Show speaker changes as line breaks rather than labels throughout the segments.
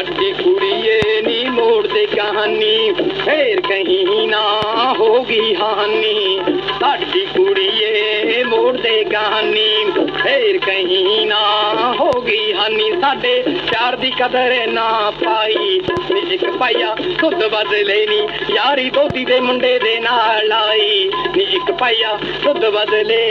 ਸਾਡੀ ਕੁੜੀਏ ਨੀ ਮੋੜਦੇ ਕਹਾਣੀ। ਫੇਰ ਕਹੀਂ ਨਾ ਹੋਗੀ ਹਾਨੀ। ਸਾਡੀ ਕੁੜੀਏ ਮੋੜਦੇ ਕਹਾਣੀ। ਫੇਰ ਕਹੀਂ ਨਾ ਹੋਗੀ ਹਾਨੀ। ਸਾਡੇ ਪਿਆਰ ਦੀ ਕਦਰ ਨਾ ਪਾਈ। ਨੀ ਇੱਕ ਪਾਇਆ ਖੁਦ ਬਦਲੇ ਨੀ। ਯਾਰੀ ਦੋਤੀ ਦੇ ਮੁੰਡੇ ਦੇ ਨਾਲ ਆਈ। ਨੀ ਇੱਕ ਪਾਇਆ ਖੁਦ ਬਦਲੇ।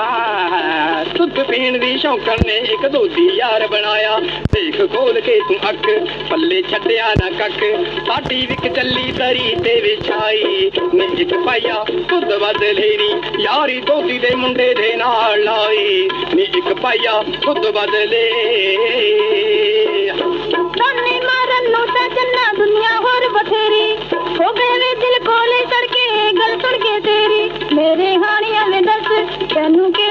ਦੁੱਧ ਪੀਣ ਦੀ ਸ਼ੌਕਣ ਨੇ ਇੱਕ ਦੋਦੀ ਯਾਰ ਬਣਾਇਆ। ਦੇਖ ਖੋਲ ਕੇ ਤੂੰ ਅੱਖ ਪੱਲੇ ਛੱਡਿਆ ਨਾ ਕੱਖ ਸਾਡੀ ਵਿਕ ਚੱਲੀ ਤਰੀ ਤੇ ਵਿਛਾਈ। ਨੀ ਇੱਕ ਪਾਇਆ ਦੁੱਧ ਬਦਲੇ ਨੀ ਯਾਰੀ ਦੋਦੀ ਦੇ ਮੁੰਡੇ ਦੇ ਨਾਲ ਲਾਈ। ਨੀ ਇੱਕ ਪਾਇਆ ਦੁੱਧ ਬਦਲੇ
ਤਾਨੇ ਮਾਰਨ ਨੂੰ ਤਾਂ ਜੰਨਾ ਦੁਨੀਆ ਹੋਰ ਬਥੇਰੀ। ਹੋ ਗਏ ਵੇ ਦਿਲ ਕੋਲੇ ਸੜਕੇ ਗੱਲ ਸੁਣ ਕੇ ਤੇਰੀ। ਮੇਰੇ ਹਾਣੀਆਂ ਵੇ ਦੱਸ, ਤੈਨੂੰ ਕਿਹੜੀ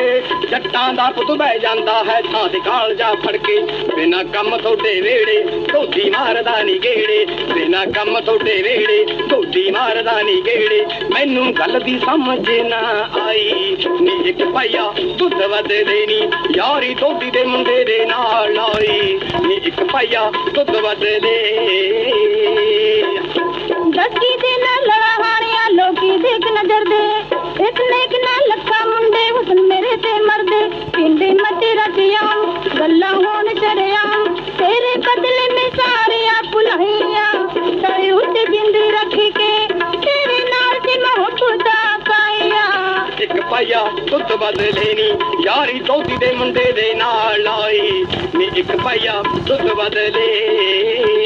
ਜੱਟਾਂ ਦਾ ਪੁੱਤ ਬਹਿ ਜਾਂਦਾ ਹੈ ਥਾਂ ਤੇ ਕਾਲਜਾ ਫੜ ਕੇ ਬਿਨਾ ਕੰਮ ਤੁਹਾਡੇ ਵੇੜੇ ਧੋਦੀ ਮਾਰਦਾ ਨੀ ਗੇੜੇ। ਬਿਨਾ ਕੰਮ ਤੁਹਾਡੇ ਵੇੜੇ ਧੋਦੀ ਮਾਰਦਾ ਨੀ ਗੇੜੇ। ਮੈਨੂੰ ਗੱਲ ਦੀ ਸਮਝ ਨਾ ਆਈ। ਨੀ ਇੱਕ ਪਾਇਆ ਦੁੱਧ ਵਧਦੇ ਦੇਣੀ ਯਾਰੀ ਧੋਦੀ ਦੇ ਮੁੰਡੇ ਦੇ ਨਾਲ ਲਾਈ ਨੀ ਇੱਕ ਪਾਇਆ ਦੁੱਧ ਵਧਦੇ।
ਦੇ ਨਾਲ
ਪਾਇਆ, ਦੁੱਧ ਬਦਲੇ ਨੀ ਯਾਰੀ ਦੋਤੀ ਦੇ ਮੁੰਡੇ ਦੇ ਨਾਲ ਲਾਈ ਨੀ ਇੱਕ ਪਾਇਆ, ਦੁੱਧ ਬਦਲੇ